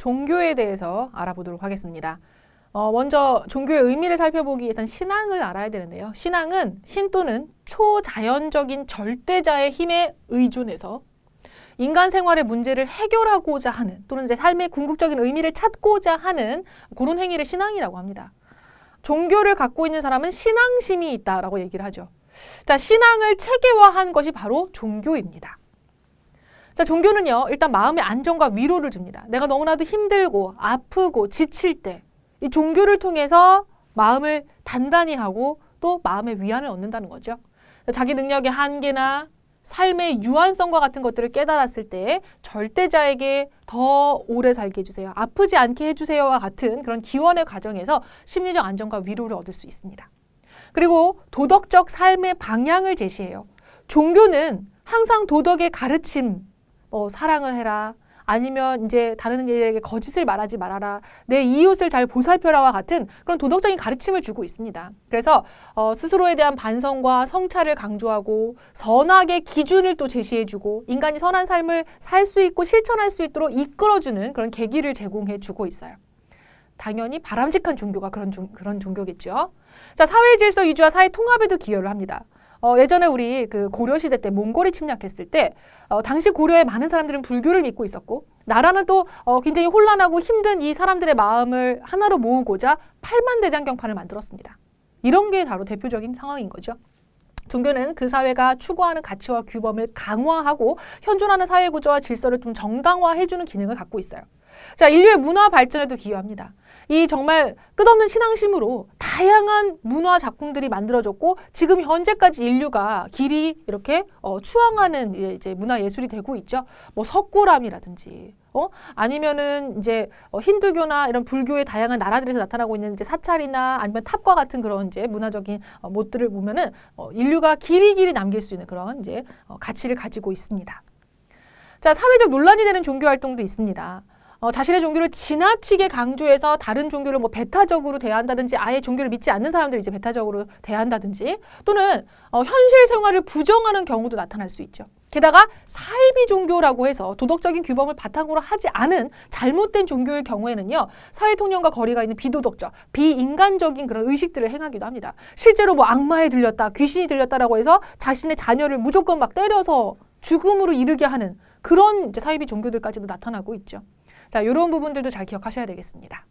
종교에 대해서 알아보도록 하겠습니다. 어, 먼저 종교의 의미를 살펴보기 위해선 신앙을 알아야 되는데요. 신앙은 신 또는 초자연적인 절대자의 힘에 의존해서 인간 생활의 문제를 해결하고자 하는 또는 이제 삶의 궁극적인 의미를 찾고자 하는 그런 행위를 신앙이라고 합니다. 종교를 갖고 있는 사람은 신앙심이 있다라고 얘기를 하죠. 자, 신앙을 체계화한 것이 바로 종교입니다. 자, 종교는요, 일단 마음의 안정과 위로를 줍니다. 내가 너무나도 힘들고 아프고 지칠 때, 이 종교를 통해서 마음을 단단히 하고 또 마음의 위안을 얻는다는 거죠. 자기 능력의 한계나 삶의 유한성과 같은 것들을 깨달았을 때 절대자에게 더 오래 살게 해주세요. 아프지 않게 해주세요와 같은 그런 기원의 과정에서 심리적 안정과 위로를 얻을 수 있습니다. 그리고 도덕적 삶의 방향을 제시해요. 종교는 항상 도덕의 가르침, 뭐 사랑을 해라, 아니면 이제 다른 이에게 거짓을 말하지 말아라, 내 이웃을 잘 보살펴라와 같은 그런 도덕적인 가르침을 주고 있습니다. 그래서 어, 스스로에 대한 반성과 성찰을 강조하고 선악의 기준을 또 제시해주고 인간이 선한 삶을 살 수 있고 실천할 수 있도록 이끌어주는 그런 계기를 제공해주고 있어요. 당연히 바람직한 종교가 그런 종, 그런 종교겠죠. 자, 사회 질서 유지와 사회 통합에도 기여를 합니다. 어, 예전에 우리 그 고려 시대 때 몽골이 침략했을 때 어, 당시 고려의 많은 사람들은 불교를 믿고 있었고 나라는 또 어, 굉장히 혼란하고 힘든 이 사람들의 마음을 하나로 모으고자 팔만대장경판을 만들었습니다. 이런 게 바로 대표적인 상황인 거죠. 종교는 그 사회가 추구하는 가치와 규범을 강화하고 현존하는 사회 구조와 질서를 좀 정당화해주는 기능을 갖고 있어요. 자, 인류의 문화 발전에도 기여합니다. 이 정말 끝없는 신앙심으로 다양한 문화 작품들이 만들어졌고 지금 현재까지 인류가 길이 이렇게 어, 추앙하는 이제 문화 예술이 되고 있죠. 뭐 석고람이라든지 어? 아니면은 이제 어, 힌두교나 이런 불교의 다양한 나라들에서 나타나고 있는 이제 사찰이나 아니면 탑과 같은 그런 이제 문화적인 어, 못들을 보면은 어, 인류가 길이 길이 남길 수 있는 그런 이제 어, 가치를 가지고 있습니다. 자, 사회적 논란이 되는 종교 활동도 있습니다. 어, 자신의 종교를 지나치게 강조해서 다른 종교를 뭐 배타적으로 대한다든지 아예 종교를 믿지 않는 사람들을 이제 배타적으로 대한다든지 또는 어, 현실 생활을 부정하는 경우도 나타날 수 있죠. 게다가 사이비 종교라고 해서 도덕적인 규범을 바탕으로 하지 않은 잘못된 종교의 경우에는요 사회 통념과 거리가 있는 비도덕적, 비인간적인 그런 의식들을 행하기도 합니다. 실제로 뭐 악마에 들렸다, 귀신이 들렸다라고 해서 자신의 자녀를 무조건 막 때려서 죽음으로 이르게 하는 그런 이제 사이비 종교들까지도 나타나고 있죠. 자, 이런 부분들도 잘 기억하셔야 되겠습니다.